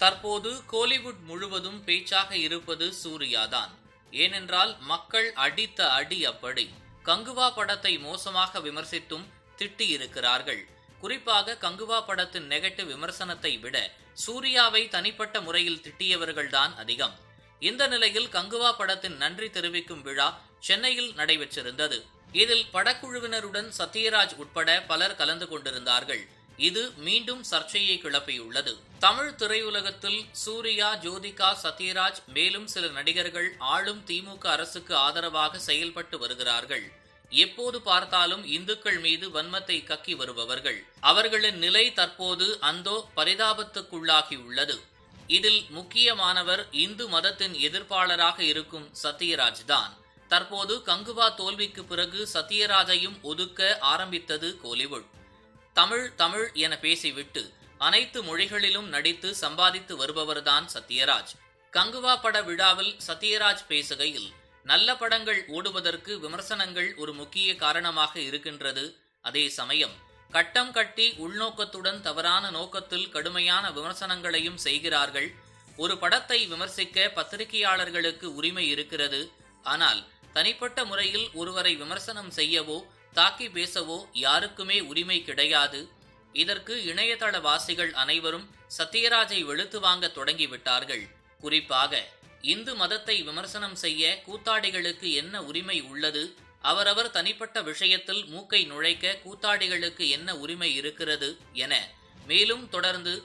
தற்போது கோலிவுட் முழுவதும் பேச்சாக இருப்பது சூர்யாதான். ஏனென்றால் மக்கள் அடித்த அடி அப்படி. கங்குவா படத்தை மோசமாக விமர்சித்தும் திட்டியிருக்கிறார்கள். குறிப்பாக கங்குவா படத்தின் நெகட்டிவ் விமர்சனத்தை விட சூர்யாவை தனிப்பட்ட முறையில் திட்டியவர்கள்தான் அதிகம். இந்த நிலையில் கங்குவா படத்தின் நன்றி தெரிவிக்கும் விழா சென்னையில் நடைபெற்றிருந்தது. இதில் படக்குழுவினருடன் சத்யராஜ் உட்பட பலர் கலந்து கொண்டிருந்தார்கள். இது மீண்டும் சர்ச்சையை கிளப்பியுள்ளது. தமிழ் திரையுலகத்தில் சூர்யா ஜோதிகா சத்யராஜ் மேலும் சில நடிகர்கள் ஆளும் திமுக அரசுக்கு ஆதரவாக செயல்பட்டு வருகிறார்கள். எப்போது பார்த்தாலும் இந்துக்கள் மீது வன்மத்தை கக்கி வருபவர்கள். அவர்களின் நிலை தற்போது அந்தோ பரிதாபத்துக்குள்ளாகியுள்ளது. இதில் முக்கியமானவர் இந்து மதத்தின் எதிர்ப்பாளராக இருக்கும் சத்யராஜ் தான். தற்போது கங்குவா தோல்விக்கு பிறகு சத்யராஜையும் ஒதுக்க ஆரம்பித்தது கோலிவுட். தமிழ் தமிழ் என பேசிவிட்டு அனைத்து மொழிகளிலும் நடித்து சம்பாதித்து வருபவர்தான் சத்யராஜ். கங்குவா பட விழாவில் சத்யராஜ் பேசுகையில் நல்ல படங்கள் ஓடுவதற்கு விமர்சனங்கள் ஒரு முக்கிய காரணமாக இருக்கின்றது. அதே சமயம் கட்டம் கட்டி உள்நோக்கத்துடன் தவறான நோக்கத்தில் கடுமையான விமர்சனங்களையும் செய்கிறார்கள். ஒரு படத்தை விமர்சிக்க பத்திரிகையாளர்களுக்கு உரிமை இருக்கிறது. ஆனால் தனிப்பட்ட முறையில் ஒருவரை விமர்சனம் செய்யவோ தாக்கி பேசவோ யாருக்குமே உரிமை கிடையாது. இதற்கு இணையதள வாசிகள் அனைவரும் சத்யராஜை வெளுத்து வாங்க தொடங்கிவிட்டார்கள். குறிப்பாக இந்து மதத்தை விமர்சனம் செய்ய கூத்தாடிகளுக்கு என்ன உரிமை உள்ளது? அவரவர் தனிப்பட்ட விஷயத்தில் மூக்கை நுழைக்க கூத்தாடிகளுக்கு என்ன உரிமை இருக்கிறது என. மேலும் தொடர்ந்து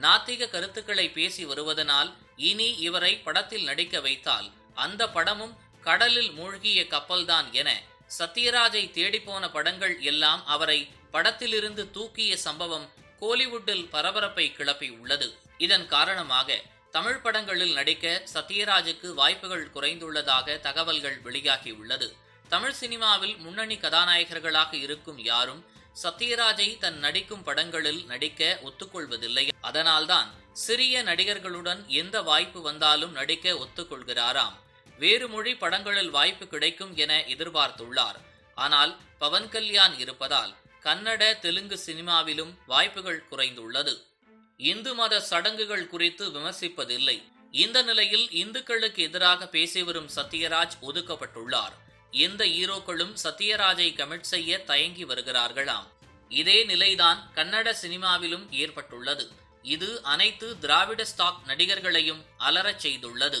நாத்திக கருத்துக்களை பேசி வருவதனால் இனி இவரை படத்தில் நடிக்க வைத்தால் அந்த படமும் கடலில் மூழ்கிய கப்பல்தான் என சத்யராஜை தேடிப்போன படங்கள் எல்லாம் அவரை படத்திலிருந்து தூக்கிய சம்பவம் கோலிவுட்டில் பரபரப்பை கிளப்பி உள்ளது. இதன் காரணமாக தமிழ் படங்களில் நடிக்க சத்யராஜுக்கு வாய்ப்புகள் குறைந்துள்ளதாக தகவல்கள் வெளியாகியுள்ளது தமிழ் சினிமாவில் முன்னணி கதாநாயகர்களாக இருக்கும் யாரும் சத்யராஜை தன் நடிக்கும் படங்களில் நடிக்க ஒத்துக்கொள்வதில்லை. அதனால்தான் சிறிய நடிகர்களுடன் எந்த வாய்ப்பு வந்தாலும் நடிக்க ஒத்துக்கொள்கிறாராம். வேறு மொழி படங்களில் வாய்ப்பு கிடைக்கும் என எதிர்பார்த்துள்ளார். ஆனால் பவன் கல்யாண் இருப்பதால் கன்னட தெலுங்கு சினிமாவிலும் வாய்ப்புகள் குறைந்துள்ளது. இந்து மத சடங்குகள் குறித்து விமர்சிப்பதில்லை. இந்த நிலையில் இந்துக்களுக்கு எதிராக பேசி வரும் சத்யராஜ் ஒதுக்கப்பட்டுள்ளார். எந்த ஹீரோக்களும் சத்யராஜை கமிட் செய்ய தயங்கி வருகிறார்களாம். இதே நிலைதான் கன்னட சினிமாவிலும் ஏற்பட்டுள்ளது. இது அனைத்து திராவிட ஸ்டாக் நடிகர்களையும் அலறச் செய்துள்ளது.